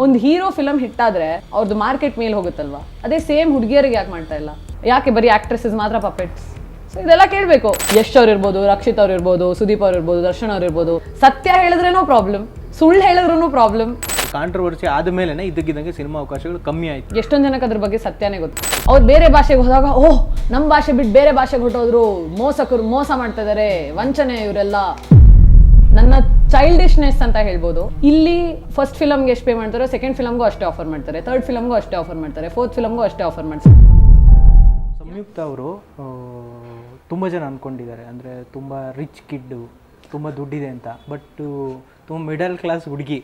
ಒಂದು hero film hit ಆದ್ರೆ ಅವ್ರದ್ದು ಮಾರ್ಕೆಟ್ ಮೇಲೆ ಹೋಗುತ್ತಲ್ವಾ? ಅದೇ ಸೇಮ್ ಹುಡುಗಿಯರಿಗೆ ಯಾಕೆ ಮಾಡ್ತಾ ಇಲ್ಲ? ಯಾಕೆ ಬರೀ ಆಕ್ಟ್ರೆಸಸ್ ಮಾತ್ರ ಪಪೆಟ್ಸ್ ಸೊ ಇದೆಲ್ಲ ಕೇಳಬೇಕು. ಯಶ್ ಅವ್ರು ಇರ್ಬೋದು ರಕ್ಷಿತ್ ಅವ್ರು ಇರ್ಬೋದು ಸುದೀಪ್ ಅವ್ರು ಇರ್ಬೋದು ದರ್ಶನ್ ಅವ್ರು ಇರ್ಬೋದು. ಸತ್ಯ ಹೇಳಿದ್ರೇನೋ ಪ್ರಾಬ್ಲಮ್ ಸುಳ್ಳು ಹೇಳಿದ್ರೂ ಪ್ರಾಬ್ಲಮ್ ಕಾಂಟ್ರವರ್ಸಿ ಆದಮೇಲೆ ಇದ್ದಕ್ಕಿದ್ದಂಗೆ ಸಿನಿಮಾ ಅವಕಾಶಗಳು ಕಮ್ಮಿ ಆಯ್ತು. ಎಷ್ಟೊಂದು ಜನಕ್ಕೆ ಅದ್ರ ಬಗ್ಗೆ ಸತ್ಯನೇ ಗೊತ್ತು. ಅವ್ರು ಬೇರೆ ಭಾಷೆಗೆ ಹೋದಾಗ ಓಹ್ ನಮ್ಮ ಭಾಷೆ ಬಿಟ್ಟು ಬೇರೆ ಭಾಷೆಗೆ ಹೊಟ್ಟೋದ್ರು ಮೋಸಕರು ಮೋಸ ಮಾಡ್ತಾ ಇದಾರೆ ವಂಚನೆ ಇವರೆಲ್ಲ. ನನ್ನ ಚೈಲ್ಡಿಶ್ನೆಸ್ ಅಂತ ಹೇಳ್ಬೋದು. ಇಲ್ಲಿ ಫಸ್ಟ್ ಫಿಲಮ್ಗೆ ಎಷ್ಟು ಪೇ ಮಾಡ್ತಾರೆ ಸೆಕೆಂಡ್ ಫಿಲಮ್ಗೂ ಅಷ್ಟೇ ಆಫರ್ ಮಾಡ್ತಾರೆ. ಥರ್ಡ್ ಫಿಲಮ್ಗೂ ಅಷ್ಟೇ ಆಫರ್ ಮಾಡ್ತಾರೆ. ಫೋರ್ತ್ ಫಿಲಮ್ಗೂ ಅಷ್ಟೇ ಆಫರ್ ಮಾಡ್ತಾರೆ. ಸಂಯುಕ್ತ ಅವರು ತುಂಬ ಜನ ಅಂದ್ಕೊಂಡಿದ್ದಾರೆ ಅಂದರೆ ತುಂಬ ರಿಚ್ ಕಿಡ್ಡು ತುಂಬ ದುಡ್ಡಿದೆ ಅಂತ. ಬಟ್ ತುಂಬ ಮಿಡಲ್ ಕ್ಲಾಸ್ ಹುಡುಗಿ,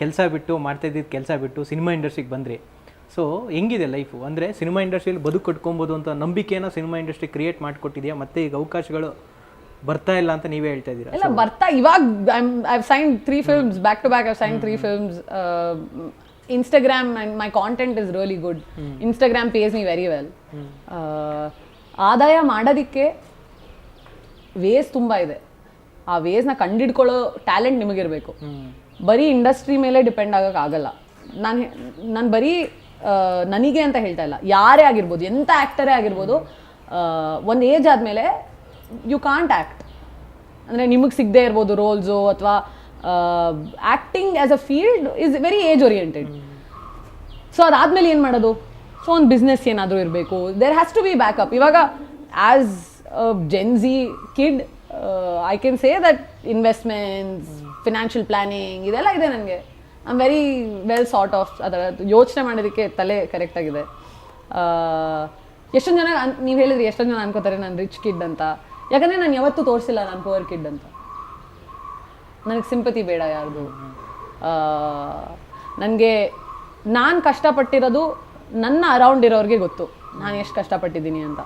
ಕೆಲಸ ಬಿಟ್ಟು, ಮಾಡ್ತಾ ಇದ್ದಿದ್ದು ಕೆಲಸ ಬಿಟ್ಟು ಸಿನಿಮಾ ಇಂಡಸ್ಟ್ರಿಗೆ ಬಂದ್ರಿ. ಸೊ ಹೆಂಗಿದೆ ಲೈಫು ಅಂದರೆ ಸಿನಿಮಾ ಇಂಡಸ್ಟ್ರಿಯಲ್ಲಿ ಬದುಕು ಕಟ್ಕೊಬೋದು ಅಂತ ನಂಬಿಕೆಯನ್ನು ಸಿನಿಮಾ ಇಂಡಸ್ಟ್ರಿ ಕ್ರಿಯೇಟ್ ಮಾಡಿಕೊಟ್ಟಿದೆಯಾ? ಮತ್ತೆ ಈಗ ಅವಕಾಶಗಳು ಬರ್ತಾ ಇಲ್ಲ ಅಂತ ನೀವೇ ಹೇಳ್ತಾ ಇದ್ದೀರಾ? ಇಲ್ಲ ಬರ್ತಾ ಇವಾಗ I sign three films back to back I sign three films Instagram and my content is really good Instagram pays me very well ಆದಾಯ ಮಾಡೋದಕ್ಕೆ ವೇಸ್ ತುಂಬ ಇದೆ. ಆ ವೇಸ್ನ ಕಂಡಿಡ್ಕೊಳ್ಳೋ ಟ್ಯಾಲೆಂಟ್ ನಿಮಗಿರಬೇಕು. ಬರೀ ಇಂಡಸ್ಟ್ರಿ ಮೇಲೆ ಡಿಪೆಂಡ್ ಆಗೋಕ್ಕಾಗಲ್ಲ ನಾನು ನಾನು ಬರೀ ನನಗೆ ಅಂತ ಹೇಳ್ತಾ ಇಲ್ಲ. ಯಾರೇ ಆಗಿರ್ಬೋದು ಎಂಥ ಆ್ಯಕ್ಟರೇ ಆಗಿರ್ಬೋದು ಒಂದು ಏಜ್ ಆದಮೇಲೆ ಯು ಕಾಂಟ್ ಆ್ಯಕ್ಟ್ ಅಂದರೆ ನಿಮಗೆ ಸಿಗದೆ ಇರ್ಬೋದು ರೋಲ್ಸು ಅಥವಾ acting as a field is very age oriented so ಅದಾದಮೇಲೆ ಏನು ಮಾಡೋದು? ಸೊ ಒಂದು ಬಿಸ್ನೆಸ್ ಏನಾದರೂ ಇರಬೇಕು. There has to be backup ಇವಾಗ as Gen Z kid I can say that investments financial planning ಇದೆಲ್ಲ ಇದೆ ನನಗೆ. I am very well sort of ಅದರ ಯೋಚನೆ ಮಾಡೋದಕ್ಕೆ ತಲೆ ಕರೆಕ್ಟ್ ಆಗಿದೆ. ಎಷ್ಟೊಂದು ಜನ ನೀವು ಹೇಳಿದ್ರಿ ಎಷ್ಟೊಂದು ಜನ ಅನ್ಕೋತಾರೆ ನಾನು ರಿಚ್ ಕಿಡ್ ಅಂತ. ಯಾಕಂದರೆ ನಾನು ಯಾವತ್ತೂ ತೋರಿಸಿಲ್ಲ ನಾನು ಪುವರ್ ಕಿಡ್ ಅಂತ. ನನಗೆ ಸಿಂಪತಿ ಬೇಡ ಯಾರ್ದು. ನನಗೆ ನಾನು ಕಷ್ಟಪಟ್ಟಿರೋದು ನನ್ನ ಅರೌಂಡ್ ಇರೋರಿಗೆ ಗೊತ್ತು. ನಾನು ಎಷ್ಟು ಕಷ್ಟಪಟ್ಟಿದ್ದೀನಿ ಅಂತ.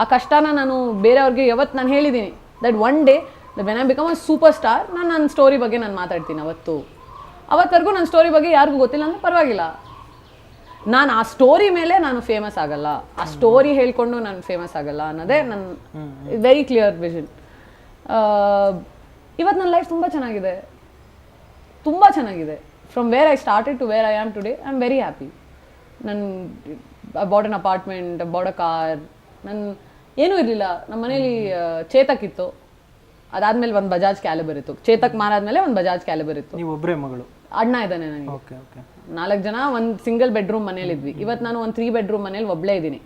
ಆ ಕಷ್ಟನ ನಾನು ಬೇರೆಯವ್ರಿಗೆ ಯಾವತ್ತು ನಾನು ಹೇಳಿದ್ದೀನಿ that one day the when I become a super star ನಾನು ನನ್ನ ಸ್ಟೋರಿ ಬಗ್ಗೆ ನಾನು ಮಾತಾಡ್ತೀನಿ ಅವತ್ತು. ಅವತ್ತವರೆಗೂ ನನ್ನ ಸ್ಟೋರಿ ಬಗ್ಗೆ ಯಾರಿಗೂ ಗೊತ್ತಿಲ್ಲ ಅಂದರೆ ಪರವಾಗಿಲ್ಲ. ನಾನು ಆ ಸ್ಟೋರಿ ಮೇಲೆ ನಾನು ಫೇಮಸ್ ಆಗಲ್ಲ. ಆ ಸ್ಟೋರಿ ಹೇಳ್ಕೊಂಡು ನಾನು ಫೇಮಸ್ ಆಗಲ್ಲ ಅನ್ನೋದೇ ನನ್ನ ವೆರಿ ಕ್ಲಿಯರ್ ವಿಷನ್ ಇವತ್ತು ನನ್ನ ಲೈಫ್ ತುಂಬ ಚೆನ್ನಾಗಿದೆ. ತುಂಬ ಚೆನ್ನಾಗಿದೆ. From where I started to where I am today I am very happy ನನ್ನ bought an apartment bought a car ನನ್ನ ಏನೂ ಇರಲಿಲ್ಲ. ನಮ್ಮ ಮನೇಲಿ ಚೇತಕ್ ಇತ್ತು. ಅದಾದ್ಮೇಲೆ ಒಂದು ಬಜಾಜ್ ಕ್ಯಾಲಿಬರ್ ಇತ್ತು. ಚೇತಕ್ ಮಾರಾದ್ಮೇಲೆ ಒಂದು ಬಜಾಜ್ ಕ್ಯಾಲಿಬರ್ ಇತ್ತು. ನೀವು ಒಬ್ಬರೇ ಮಗಳು. ಅಣ್ಣ ಇದ್ದಾನೆ ನನಗೆ. ಓಕೆ ಓಕೆ ನಾಲ್ಕು ಜನ ಒಂದು ಸಿಂಗಲ್ ಬೆಡ್ರೂಮ್ ಮನೇಲಿದ್ವಿ. ಇವತ್ತು ನಾನು ಒಂದು ತ್ರೀ ಬೆಡ್ರೂಮ್ ಮನೇಲಿ ಒಬ್ಳೇ ಇದ್ದೀನಿ.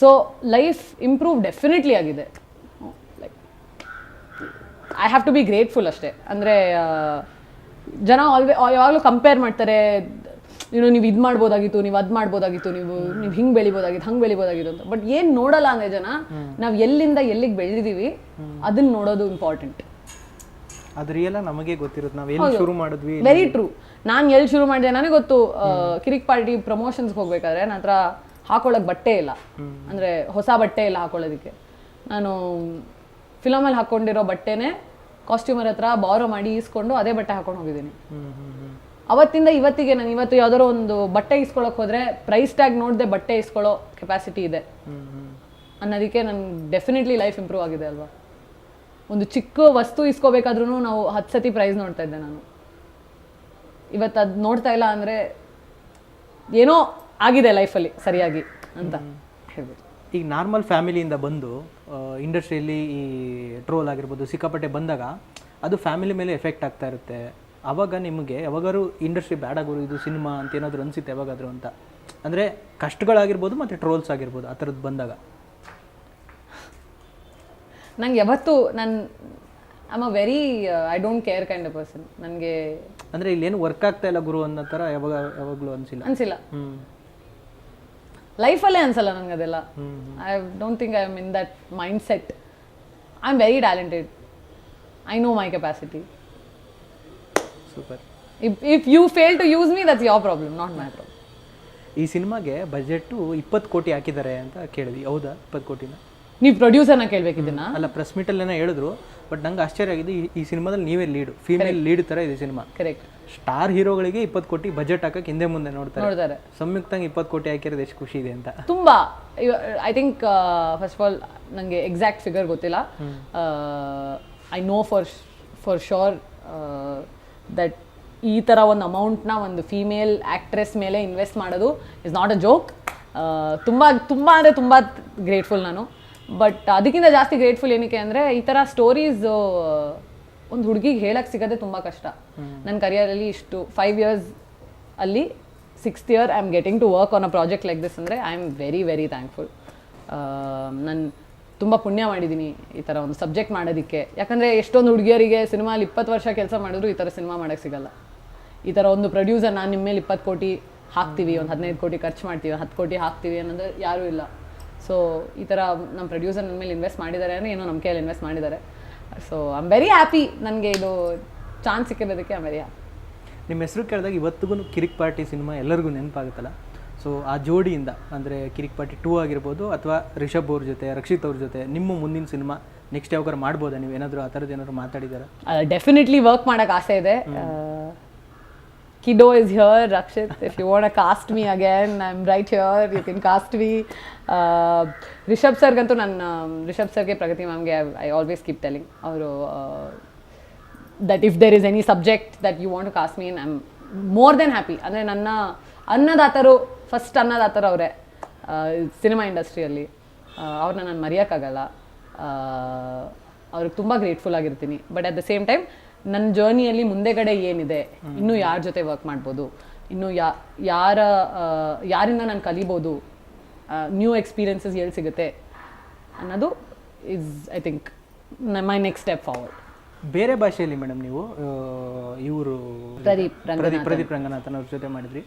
ಸೊ ಲೈಫ್ ಇಂಪ್ರೂವ್ ಡೆಫಿನೆಟ್ಲಿ ಆಗಿದೆ. I have to be grateful ಅಷ್ಟೇ. ಅಂದ್ರೆ ಜನ ಆಲ್ವೇ ಯಾವಾಗಲೂ ಕಂಪೇರ್ ಮಾಡ್ತಾರೆ ನೀವು ನೀವು ಇದು ಮಾಡ್ಬೋದಾಗಿತ್ತು ನೀವು ಅದು ಮಾಡ್ಬೋದಾಗಿತ್ತು ನೀವು ನೀವು ಹಿಂಗೆ ಬೆಳಿಬೋದಾಗಿತ್ತು ಹಂಗೆ ಬೆಳಿಬೋದಾಗಿತ್ತು ಅಂತ. ಬಟ್ ಏನು ನೋಡಲ್ಲ ಅಂದರೆ ಜನ ನಾವು ಎಲ್ಲಿಂದ ಎಲ್ಲಿಗೆ ಬೆಳೆದಿದ್ದೀವಿ ಅದನ್ನ ನೋಡೋದು ಇಂಪಾರ್ಟೆಂಟ್ ಅದು ರಿಯಲ್ ನಮಗೆ ಗೊತ್ತಿರುತ್ತೆ. ನಾವು ಎಲ್ಲಿ ಶುರು ಮಾಡಿದ್ವಿ ವೆರಿ ಟ್ರೂ ನಾನು ಎಲ್ಲಿ ಶುರು ಮಾಡಿದೆ ನನಗೆ ಗೊತ್ತು. ಕಿರಿಕ್ ಪಾರ್ಟಿ ಪ್ರಮೋಷನ್ಸ್ಗೆ ಹೋಗ್ಬೇಕಾದ್ರೆ ನನ್ನ ಹತ್ರ ಹಾಕೊಳ್ಳೋಕೆ ಬಟ್ಟೆ ಇಲ್ಲ. ಅಂದರೆ ಹೊಸ ಬಟ್ಟೆ ಇಲ್ಲ ಹಾಕೊಳ್ಳೋದಕ್ಕೆ. ನಾನು ಫಿಲಮಲ್ಲಿ ಹಾಕ್ಕೊಂಡಿರೋ ಬಟ್ಟೆನೇ ಕಾಸ್ಟ್ಯೂಮರ್ ಹತ್ರ ಬಾರೋ ಮಾಡಿ ಈಸ್ಕೊಂಡು ಅದೇ ಬಟ್ಟೆ ಹಾಕೊಂಡು ಹೋಗಿದ್ದೀನಿ. ಅವತ್ತಿಂದ ಇವತ್ತಿಗೆ ನಾನು ಇವತ್ತು ಯಾವ್ದಾರೋ ಒಂದು ಬಟ್ಟೆ ಇಸ್ಕೊಳಕ್ ಹೋದ್ರೆ ಪ್ರೈಸ್ ಟ್ಯಾಗ್ ನೋಡದೆ ಬಟ್ಟೆ ಇಸ್ಕೊಳ್ಳೋ ಕೆಪಾಸಿಟಿ ಇದೆ. ಅನ್ನೋದಕ್ಕೆ ನನ್ ಡೆಫಿನೆಟ್ಲಿ ಲೈಫ್ ಇಂಪ್ರೂವ್ ಆಗಿದೆ ಅಲ್ವಾ? ಒಂದು ಚಿಕ್ಕ ವಸ್ತು ಇಸ್ಕೋಬೇಕಾದ್ರೂ ನಾವು ಹತ್ತು ಸತಿ ಪ್ರೈಸ್ ನೋಡ್ತಾ ಇದ್ದೆ ನಾನು. ಇವತ್ತು ಅದು ನೋಡ್ತಾ ಇಲ್ಲ ಅಂದರೆ ಏನೋ ಆಗಿದೆ ಲೈಫಲ್ಲಿ ಸರಿಯಾಗಿ ಅಂತ. ಹೇಳ್ಬೋದು. ಈಗ ನಾರ್ಮಲ್ ಫ್ಯಾಮಿಲಿಯಿಂದ ಬಂದು ಇಂಡಸ್ಟ್ರಿಯಲ್ಲಿ ಈ ಟ್ರೋಲ್ ಆಗಿರ್ಬೋದು, ಸಿಕ್ಕಾಪಟ್ಟೆ ಬಂದಾಗ ಅದು ಫ್ಯಾಮಿಲಿ ಮೇಲೆ ಎಫೆಕ್ಟ್ ಆಗ್ತಾ ಇರುತ್ತೆ. ಅವಾಗ ನಿಮಗೆ, ಯಾವಾಗಾದ್ರೂ ಇಂಡಸ್ಟ್ರಿ ಬ್ಯಾಡ್ ಆಗೋರು, ಇದು ಸಿನಿಮಾ ಅಂತ ಏನಾದರೂ ಅನಿಸುತ್ತೆ ಯಾವಾಗಾದರೂ ಅಂತ? ಅಂದರೆ ಕಷ್ಟಗಳಾಗಿರ್ಬೋದು ಮತ್ತು ಟ್ರೋಲ್ಸ್ ಆಗಿರ್ಬೋದು, ಆ ಥರದ್ದು ಬಂದಾಗ. ನಂಗೆ ಯಾವತ್ತು ನಾನು I'm a very I don't care kind of person ನನಗೆ ಅಂದರೆ ಇಲ್ಲೇನು ವರ್ಕ್ ಆಗ್ತಾ ಇಲ್ಲ ಗುರು ಅನ್ನೋ ಥರ ಯಾವಾಗ ಯಾವಾಗಲೂ ಅನಿಸಿಲ್ಲ. ಅನಿಸಿಲ್ಲ. ಹ್ಞೂ ಲೈಫಲ್ಲೇ ಅನ್ಸಲ್ಲ ನನಗೆ ಅದೆಲ್ಲ. I don't think I am in that mind set I am very talented I know my capacity super if if you fail to use me that's your problem not my problem ಈ ಸಿನಿಮಾಗೆ budget ಇಪ್ಪತ್ತು ಕೋಟಿ ಹಾಕಿದ್ದಾರೆ ಅಂತ ಕೇಳಿದ್ವಿ. ಹೌದಾ? ಇಪ್ಪತ್ತು ಕೋಟಿನ? ನೀವು ಪ್ರೊಡ್ಯೂಸರ್ನ ಕೇಳ್ಬೇಕು ಇದನ್ನ ಅಲ್ಲ ಪ್ರೆಸ್ ಮೀಟಲ್ಲೇನೋ ಹೇಳಿದ್ರು ಬಟ್ ನಂಗೆ ಆಶ್ಚರ್ಯ ಆಗಿದೆ ಈ- ಈ ಸಿನಿಮಾದಲ್ಲಿ ನೀವೇ ಲೀಡ್ ಫೀಮೇಲ್ ಲೀಡ್ ತರ ಇದೆ ಸಿನಿಮಾ. ಕರೆಕ್ಟ್ ಸ್ಟಾರ್ ಹೀರೋಗಳಿಗೆ ಇಪ್ಪತ್ತು ಕೋಟಿ ಬಜೆಟ್ ಹಾಕಕ್ಕೆ ಹಿಂದೆ ಮುಂದೆ ನೋಡ್ತಾರೆ. ನೋಡ್ತಾರೆ. ಸಂಯುಕ್ತಂಗೆ ಇಪ್ಪತ್ತು ಕೋಟಿ ಹಾಕಿರೋದು ಎಷ್ಟು ಖುಷಿ ಇದೆ ಅಂತ. ತುಂಬ I think first of all ನನಗೆ ಎಕ್ಸಾಕ್ಟ್ ಫಿಗರ್ ಗೊತ್ತಿಲ್ಲ. I know for for sure that ಈ ಥರ ಒಂದು ಅಮೌಂಟ್ನ ಒಂದು ಫೀಮೇಲ್ ಆ್ಯಕ್ಟ್ರೆಸ್ ಮೇಲೆ ಇನ್ವೆಸ್ಟ್ ಮಾಡೋದು ಇಸ್ ನಾಟ್ ಅ ಜೋಕ್ ತುಂಬ ತುಂಬ ಅಂದರೆ ತುಂಬ ಗ್ರೇಟ್ಫುಲ್ ನಾನು. ಬಟ್ ಅದಕ್ಕಿಂತ ಜಾಸ್ತಿ ಗ್ರೇಟ್ಫುಲ್ ಏನಕ್ಕೆ ಅಂದರೆ ಈ ಥರ ಸ್ಟೋರೀಸ್ ಒಂದು ಹುಡುಗಿಗೆ ಹೇಳಕ್ಕೆ ಸಿಗೋದೇ ತುಂಬ ಕಷ್ಟ. ನನ್ನ ಕರಿಯರಲ್ಲಿ ಇಷ್ಟು ಫೈವ್ ಇಯರ್ಸ್ ಅಲ್ಲಿ sixth year I am getting to work on a project like this ಅಂದರೆ I am very very thankful ನಾನು ತುಂಬ ಪುಣ್ಯ ಮಾಡಿದ್ದೀನಿ ಈ ಥರ ಒಂದು ಸಬ್ಜೆಕ್ಟ್ ಮಾಡೋದಕ್ಕೆ. ಯಾಕಂದರೆ ಎಷ್ಟೊಂದು ಹುಡುಗಿಯರಿಗೆ ಸಿನಿಮಾಲಿ ಇಪ್ಪತ್ತು ವರ್ಷ ಕೆಲಸ ಮಾಡಿದ್ರು ಈ ಥರ ಸಿನಿಮಾ ಮಾಡೋಕ್ಕೆ ಸಿಗಲ್ಲ. ಈ ಥರ ಒಂದು ಪ್ರೊಡ್ಯೂಸರ್ ನಾನು ನಿಮ್ಮ ಮೇಲೆ ಇಪ್ಪತ್ತು ಕೋಟಿ ಹಾಕ್ತೀವಿ ಒಂದು ಹದಿನೈದು ಕೋಟಿ ಖರ್ಚು ಮಾಡ್ತೀವಿ ಹತ್ತು ಕೋಟಿ ಹಾಕ್ತೀವಿ ಅನ್ನೋದು ಯಾರೂ ಇಲ್ಲ. ಸೊ ಈ ಥರ ನಮ್ಮ ಪ್ರೊಡ್ಯೂಸರ್ ನನ್ನ ಮೇಲೆ ಇನ್ವೆಸ್ಟ್ ಮಾಡಿದ್ದಾರೆ ಅಂದರೆ ಏನೋ ನಮ್ಮ ಕೈಯಲ್ಲಿ ಇನ್ವೆಸ್ಟ್ ಮಾಡಿದ್ದಾರೆ. So I am very happy ನನಗೆ ಇದು ಚಾನ್ಸ್ ಸಿಕ್ಕಿರೋದಕ್ಕೆ ಐ ಆಮ್ ವೆರಿ ಹ್ಯಾಪಿ ನಿಮ್ಮ ಹೆಸರು ಕೇಳಿದಾಗ ಇವತ್ತಿಗೂ ಕಿರಿಕ್ ಪಾರ್ಟಿ ಸಿನಿಮಾ ಎಲ್ಲರಿಗೂ ನೆನಪಾಗುತ್ತಲ್ಲ? ಸೊ ಆ ಜೋಡಿಯಿಂದ ಅಂದರೆ ಕಿರಿಕ್ ಪಾರ್ಟಿ ಟೂ ಆಗಿರ್ಬೋದು ಅಥವಾ ರಿಷಬ್ ಅವ್ರ ಜೊತೆ ರಕ್ಷಿತ್ ಅವ್ರ ಜೊತೆ ನಿಮ್ಮ ಮುಂದಿನ ಸಿನಿಮಾ ನೆಕ್ಸ್ಟ್ ಯಾವಾಗ ಮಾಡ್ಬೋದಾ ನೀವು? ಏನಾದರೂ ಆ ಥರದ್ದು ಏನಾದ್ರು ಮಾತಾಡಿದಾರ ಡೆಫಿನೆಟ್ಲಿ ವರ್ಕ್ ಮಾಡೋಕ್ಕೆ ಆಸೆ ಇದೆ. Kiddo is Rakshit. Rakshit you want to cast me again, I right right You can cast cast me Rishab ಸರ್ಗಂತೂ ನನ್ನ ರಿಷಬ್ ಸರ್ಗೆ ಪ್ರಗತಿ ಮ್ಯಾಮ್ಗೆ ಐ ಆಲ್ವೇಸ್ ಕೀಪ್ ಟೆಲಿಂಗ್ ಅವರು that if there is any subject that you want to cast me I am more than happy ಅಂದರೆ ನನ್ನ ಅನ್ನದಾತರು first ಅನ್ನದಾತರು ಅವರೇ cinema ಇಂಡಸ್ಟ್ರಿಯಲ್ಲಿ ಅವ್ರನ್ನ ನಾನು ಮರೆಯೋಕ್ಕಾಗಲ್ಲ. ಅವ್ರಿಗೆ ತುಂಬ grateful ಆಗಿರ್ತೀನಿ. But at the same time ನನ್ನ ಜರ್ನಿಯಲ್ಲಿ ಮುಂದೆಗಡೆ ಏನಿದೆ ಇನ್ನು ಯಾರ ಜೊತೆ ವರ್ಕ್ ಮಾಡ್ಬೋದು ಇನ್ನು ಯಾ ಯಾರ ಯಾರಿಂದ ನಾನು ಕಲಿಬೋದು ನ್ಯೂ ಎಕ್ಸ್ಪೀರಿಯನ್ಸಸ್ ಎಲ್ಲಿ ಸಿಗುತ್ತೆ ಅನ್ನೋದು is I think my next step forward ಬೇರೆ ಭಾಷೆಯಲ್ಲಿ ಮೇಡಮ್ ನೀವು ಇವರು ಪ್ರದೀಪ್ ಪ್ರದೀಪ್ ಪ್ರದೀಪ್ ರಂಗನಾಥನ್ ಅವ್ರ ಜೊತೆ ಮಾಡಿದ್ರಿ.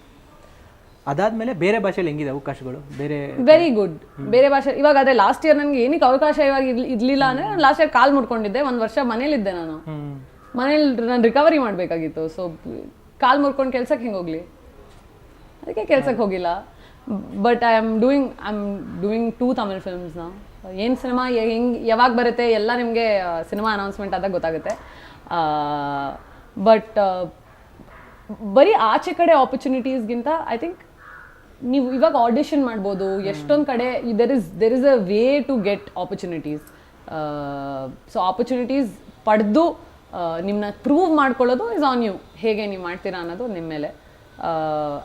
ಅದಾದ್ಮೇಲೆ ಬೇರೆ ಭಾಷೆಯಲ್ಲಿ ಹೆಂಗಿದೆ ಅವಕಾಶಗಳು? ಬೇರೆ ವೆರಿ ಗುಡ್ ಬೇರೆ ಭಾಷೆ ಇವಾಗ ಅದೇ ಲಾಸ್ಟ್ ಇಯರ್ ನನಗೆ ಏನಕ್ಕೆ ಅವಕಾಶ ಇವಾಗ ಇರ್ಲಿ- ಇರ್ಲಿಲ್ಲ ಅಂದ್ರೆ ನಾನು ಲಾಸ್ಟ್ ಇಯರ್ ಕಾಲ್ ಮುಡ್ಕೊಂಡಿದ್ದೆ ಒಂದು ವರ್ಷ ಮನೇಲಿದ್ದೆ ನಾನು. ಮನೇಲಿ ನಾನು ರಿಕವರಿ ಮಾಡಬೇಕಾಗಿತ್ತು. ಸೊ ಕಾಲು ಮುರ್ಕೊಂಡು ಕೆಲ್ಸಕ್ಕೆ ಹೆಂಗೆ ಹೋಗಲಿ? ಅದಕ್ಕೆ ಕೆಲ್ಸಕ್ಕೆ ಹೋಗಿಲ್ಲ. But I am doing I am doing two Tamil ಫಿಲ್ಮ್ಸ್ನ ಏನು ಸಿನಿಮಾ ಹೆಂಗೆ ಯಾವಾಗ ಬರುತ್ತೆ ಎಲ್ಲ ನಿಮಗೆ ಸಿನಿಮಾ ಅನೌನ್ಸ್ಮೆಂಟ್ ಆದಾಗ ಗೊತ್ತಾಗುತ್ತೆ. ಬಟ್ ಬರೀ ಆಚೆ ಕಡೆ ಆಪರ್ಚುನಿಟೀಸ್ಗಿಂತ ಐ ಥಿಂಕ್ ನೀವು ಇವಾಗ ಆಡಿಷನ್ ಮಾಡ್ಬೋದು. ಎಷ್ಟೊಂದು ಕಡೆ there is there is a way to get opportunities so opportunities ಪಡೆದು ನಿಮ್ಮನ್ನ ಪ್ರೂವ್ ಮಾಡ್ಕೊಳ್ಳೋದು ಇಸ್ ಆನ್ ಯು ಹೇಗೆ ನೀವು ಮಾಡ್ತೀರಾ ಅನ್ನೋದು ನಿಮ್ಮ ಮೇಲೆ.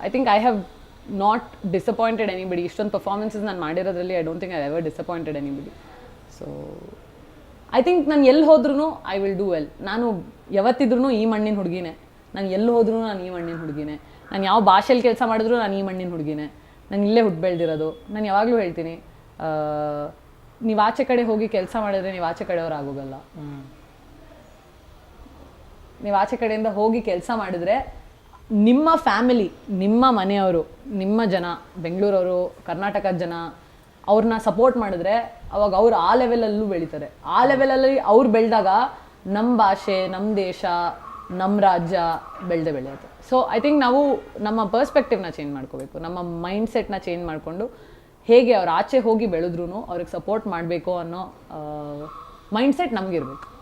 I think I have not disappointed anybody ಇಷ್ಟೊಂದು ಪರ್ಫಾರ್ಮೆನ್ಸಸ್ ನಾನು ಮಾಡಿರೋದ್ರಲ್ಲಿ I don't think I ever disappointed anybody so I think ನಾನು ಎಲ್ಲಿ ಹೋದ್ರೂ ಐ ವಿಲ್ ಡೂ ವೆಲ್ ನಾನು ಯಾವತ್ತಿದ್ರೂ ಈ ಮಣ್ಣಿನ ಹುಡುಗಿನೇ. ನಾನು ಎಲ್ಲಿ ಹೋದ್ರೂ ನಾನು ಈ ಮಣ್ಣಿನ ಹುಡುಗಿನೇ. ನಾನು ಯಾವ ಭಾಷೆಯಲ್ಲಿ ಕೆಲಸ ಮಾಡಿದ್ರೂ ನಾನು ಈ ಮಣ್ಣಿನ ಹುಡುಗಿನೇ. ನಾನು ಇಲ್ಲೇ ಹುಟ್ಟು ಬೆಳೆದಿರೋದು. ನಾನು ಯಾವಾಗಲೂ ಹೇಳ್ತೀನಿ ನೀವು ಆಚೆ ಕಡೆ ಹೋಗಿ ಕೆಲಸ ಮಾಡಿದ್ರೆ ನೀವು ಆಚೆ ಕಡೆಯವ್ರು ಆಗೋಗಲ್ಲ. ನೀವು ಆಚೆ ಕಡೆಯಿಂದ ಹೋಗಿ ಕೆಲಸ ಮಾಡಿದ್ರೆ ನಿಮ್ಮ ಫ್ಯಾಮಿಲಿ, ನಿಮ್ಮ ಮನೆಯವರು, ನಿಮ್ಮ ಜನ, ಬೆಂಗಳೂರವರು, ಕರ್ನಾಟಕದ ಜನ ಅವ್ರನ್ನ ಸಪೋರ್ಟ್ ಮಾಡಿದ್ರೆ ಅವಾಗ ಅವ್ರು ಆ ಲೆವೆಲಲ್ಲೂ ಬೆಳೀತಾರೆ. ಆ ಲೆವೆಲಲ್ಲಿ ಅವ್ರು ಬೆಳೆದಾಗ ನಮ್ಮ ಭಾಷೆ ನಮ್ಮ ದೇಶ ನಮ್ಮ ರಾಜ್ಯ ಬೆಳೆದೇ ಬೆಳೆಯುತ್ತೆ. ಸೊ ಐ ಥಿಂಕ್ ನಾವು ನಮ್ಮ ಪರ್ಸ್ಪೆಕ್ಟಿವ್ನ ಚೇಂಜ್ ಮಾಡ್ಕೋಬೇಕು. ನಮ್ಮ ಮೈಂಡ್ ಸೆಟ್ನ ಚೇಂಜ್ ಮಾಡಿಕೊಂಡು ಹೇಗೆ ಅವ್ರು ಆಚೆ ಹೋಗಿ ಬೆಳೆದ್ರೂ ಅವ್ರಿಗೆ ಸಪೋರ್ಟ್ ಮಾಡಬೇಕು ಅನ್ನೋ ಮೈಂಡ್ ಸೆಟ್ ನಮಗಿರ್ಬೇಕು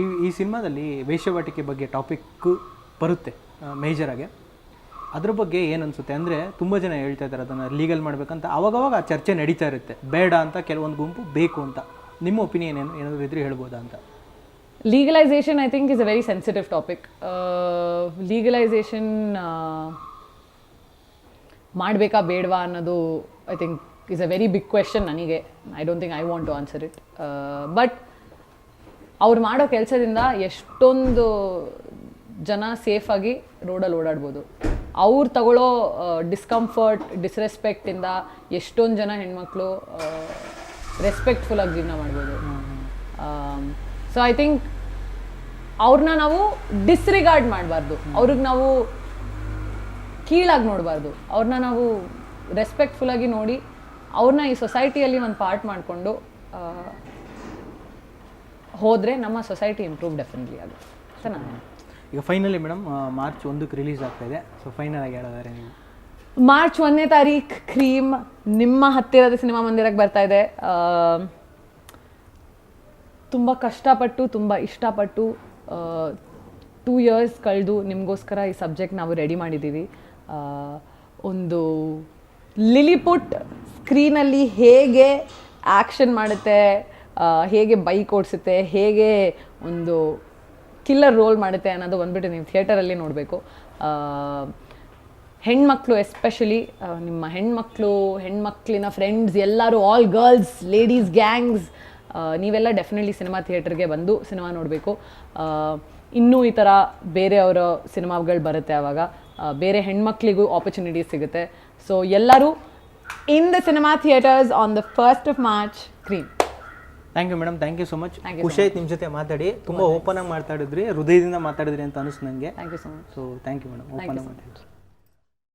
ಈ ಈ ಸಿನಿಮಾದಲ್ಲಿ ವೇಶ್ಯವಾಟಿಕೆ ಬಗ್ಗೆ ಟಾಪಿಕ್ ಬರುತ್ತೆ ಮೇಜರಾಗೆ ಅದ್ರ ಬಗ್ಗೆ ಏನು ಅನಿಸುತ್ತೆ ಅಂದರೆ ತುಂಬ ಜನ ಹೇಳ್ತಾ ಇದ್ದಾರೆ ಅದನ್ನು ಲೀಗಲ್ ಮಾಡಬೇಕಂತ. ಅವಾಗವಾಗ ಆ ಚರ್ಚೆ ನಡೀತಾ ಇರುತ್ತೆ. ಬೇಡ ಅಂತ ಕೆಲವೊಂದು ಗುಂಪು, ಬೇಕು ಅಂತ. ನಿಮ್ಮ ಒಪಿನಿಯನ್ ಏನು, ಏನಾದರೂ ಇದ್ರೆ ಹೇಳ್ಬೋದಾ ಅಂತ? Legalisation I think is a very sensitive topic legalisation ಮಾಡಬೇಕಾ ಬೇಡವಾ ಅನ್ನೋದು I think is a very big question ನನಗೆ. I don't think I want to answer it but ಅವ್ರು ಮಾಡೋ ಕೆಲಸದಿಂದ ಎಷ್ಟೊಂದು ಜನ ಸೇಫಾಗಿ ರೋಡಲ್ಲಿ ಓಡಾಡ್ಬೋದು. ಅವ್ರು ತಗೊಳ್ಳೋ ಡಿಸ್ಕಂಫರ್ಟ್ ಡಿಸ್ರೆಸ್ಪೆಕ್ಟಿಂದ ಎಷ್ಟೊಂದು ಜನ ಹೆಣ್ಮಕ್ಳು ರೆಸ್ಪೆಕ್ಟ್ಫುಲ್ಲಾಗಿ ಜೀವನ ಮಾಡ್ಬೋದು. ಸೊ ಐ ಥಿಂಕ್ ಅವ್ರನ್ನ ನಾವು ಡಿಸ್ರಿಗಾರ್ಡ್ ಮಾಡಬಾರ್ದು. ಅವ್ರಿಗೆ ನಾವು ಕೀಳಾಗಿ ನೋಡಬಾರ್ದು. ಅವ್ರನ್ನ ನಾವು ರೆಸ್ಪೆಕ್ಟ್ಫುಲ್ಲಾಗಿ ನೋಡಿ ಅವ್ರನ್ನ ಈ ಸೊಸೈಟಿಯಲ್ಲಿ ಒಂದು ಪಾರ್ಟ್ ಮಾಡಿಕೊಂಡು ಹೋದರೆ ನಮ್ಮ ಸೊಸೈಟಿ ಇಂಪ್ರೂವ್ ಡೆಫಿನೆಟ್ಲಿ ಅದು. ಅಂತ ನಾನು? ಈಗ ಫೈನಲಿ ಮೇಡಮ್ ಮಾರ್ಚ್ ಒಂದಕ್ಕೆ ರಿಲೀಸ್ ಆಗ್ತಾ ಇದೆ. ಸೊ ಫೈನಲ್ ಆಗಿ ಹೇಳೋದಾರೆ ನೀವು? ಮಾರ್ಚ್ ಒಂದನೇ ತಾರೀಕು ಕ್ರೀಮ್ ನಿಮ್ಮ ಹತ್ತಿರದ ಸಿನಿಮಾ ಮಂದಿರಕ್ಕೆ ಬರ್ತಾ ಇದೆ. ತುಂಬ ಕಷ್ಟಪಟ್ಟು ತುಂಬ ಇಷ್ಟಪಟ್ಟು ಟೂ ಇಯರ್ಸ್ ಕಳೆದು ನಿಮಗೋಸ್ಕರ ಈ ಸಬ್ಜೆಕ್ಟ್ ನಾವು ರೆಡಿ ಮಾಡಿದ್ದೀವಿ. ಒಂದು ಲಿಲಿಪುಟ್ ಸ್ಕ್ರೀನಲ್ಲಿ ಹೇಗೆ ಆ್ಯಕ್ಷನ್ ಮಾಡುತ್ತೆ ಹೇಗೆ ಬೈಕ್ ಓಡಿಸುತ್ತೆ, ಹೇಗೆ ಒಂದು ಕಿಲ್ಲರ್ ರೋಲ್ ಮಾಡುತ್ತೆ ಅನ್ನೋದು ಬಂದುಬಿಟ್ಟು ನೀವು ಥಿಯೇಟರಲ್ಲಿ ನೋಡಬೇಕು. ಹೆಣ್ಮಕ್ಳು ಎಸ್ಪೆಷಲಿ ನಿಮ್ಮ ಹೆಣ್ಮಕ್ಳು, ಹೆಣ್ಮಕ್ಳಿನ ಫ್ರೆಂಡ್ಸ್ ಎಲ್ಲರೂ ಆಲ್ ಗರ್ಲ್ಸ್ ಲೇಡೀಸ್ ಗ್ಯಾಂಗ್ಸ್ ನೀವೆಲ್ಲ ಡೆಫಿನೆಟ್ಲಿ ಸಿನಿಮಾ ಥಿಯೇಟರ್ಗೆ ಬಂದು ಸಿನಿಮಾ ನೋಡಬೇಕು. ಇನ್ನೂ ಈ ಥರ ಬೇರೆಯವರ ಸಿನಿಮಾಗಳು ಬರುತ್ತೆ ಆವಾಗ. ಬೇರೆ ಹೆಣ್ಮಕ್ಳಿಗೂ ಆಪರ್ಚುನಿಟಿ ಸಿಗುತ್ತೆ. ಸೊ ಎಲ್ಲರೂ in the cinema theatres on the first of March cream thank you madam thank you so much ಖುಷಿ ಆಯ್ತು ನಿಮ್ಮ ಜೊತೆ ಮಾತಾಡಿ. ತುಂಬ ಓಪನ್ ಆಗಿ ಮಾತಾಡಿದ್ರಿ. ಹೃದಯದಿಂದ ಮಾತಾಡಿದ್ರಿ ಅಂತ ಅನಿಸ್ತು ನನಗೆ thank you so much so thank you madam open ಆಗಿ ಮಾತಾಡಿದ್ರಿ